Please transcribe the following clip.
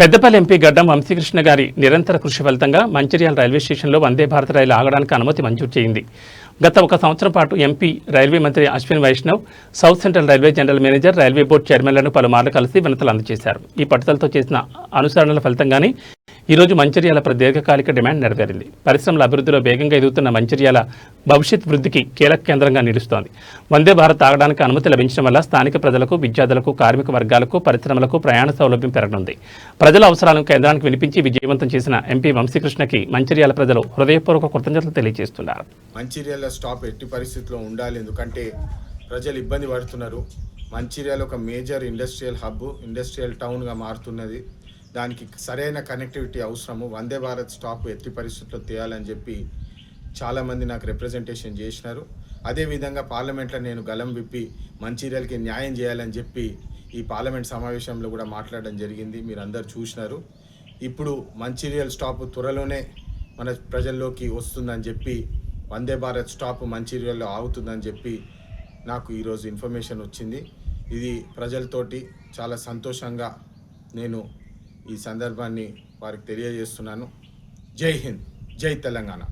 Peddapalli MP గడ్డం వంశీకృష్ణ గారి నిరంతర కృషి ఫలితంగా మంచిర్యాల రైల్వే స్టేషన్లో వందే భారత రైలు ఆగడానికి అనుమతి మంజూరు చేయింది. గత ఒక సంవత్సరం పాటు ఎంపీ రైల్వే మంత్రి Ashwin Vaishnaw south central railway general manager railway board చైర్మన్లను పలుమార్లు కలిసి వినతులు అందజేశారు. ఈ పట్టుదలతో చేసిన అనుసరణల ఫలితంగానే ఈరోజు మంచిర్యాల ప్ర- దీర్ఘకాలిక డిమాండ్ నెరవేరింది. పరిశ్రమల అభివృద్ధిలో వేగంగా ఎదుగుతున్న మంచిర్యాల భవిష్యత్ వృద్ధికి కీలక కేంద్రంగా నిలుస్తోంది. వందే భారత్ ఆగడానికి అనుమతి లభించడం వల్ల స్థానిక ప్రజలకు విద్యార్థులకు కార్మిక వర్గాలకు పరిశ్రమలకు ప్రయాణ సౌలభ్యం పెరగనుంది. ప్రజల అవసరాలను కేంద్రానికి వినిపించి విజయవంతం చేసిన ఎంపీ వంశీకృష్ణకి మంచిర్యాల ప్రజలు హృదయపూర్వక కృతజ్ఞతలు తెలియజేస్తున్నారు. మంచిర్యాల స్టాప్ ఎట్టి పరిస్థితిలో ఉండాలి ఎందుకంటే ప్రజలు ఇబ్బంది పడుతున్నారు. మంచిర్యాల ఒక మేజర్ ఇండస్ట్రియల్ హబ్ ఇండస్ట్రియల్ టౌన్గా మారుతున్నది. దానికి సరైన కనెక్టివిటీ అవసరము. వందే భారత్ స్టాప్ ఎట్టి పరిస్థితుల్లో తేయాలని చెప్పి చాలామంది నాకు రిప్రజెంటేషన్ చేసినారు. అదేవిధంగా పార్లమెంట్లో నేను గలం విప్పి మంచిర్యాలకి న్యాయం చేయాలని చెప్పి ఈ పార్లమెంట్ సమావేశంలో కూడా మాట్లాడడం జరిగింది. మీరు అందరు చూసినారు. ఇప్పుడు మంచిర్యాల స్టాప్ త్వరలోనే మన ప్రజల్లోకి వస్తుందని చెప్పి వందే భారత్ స్టాప్ మంచిర్యాలలో ఆగుతుందని చెప్పి నాకు ఈరోజు ఇన్ఫర్మేషన్ వచ్చింది. ఇది ప్రజలతోటి చాలా సంతోషంగా నేను ఈ సందర్భాన్ని వారికి తెలియజేస్తున్నాను. జై హింద్. జై తెలంగాణ.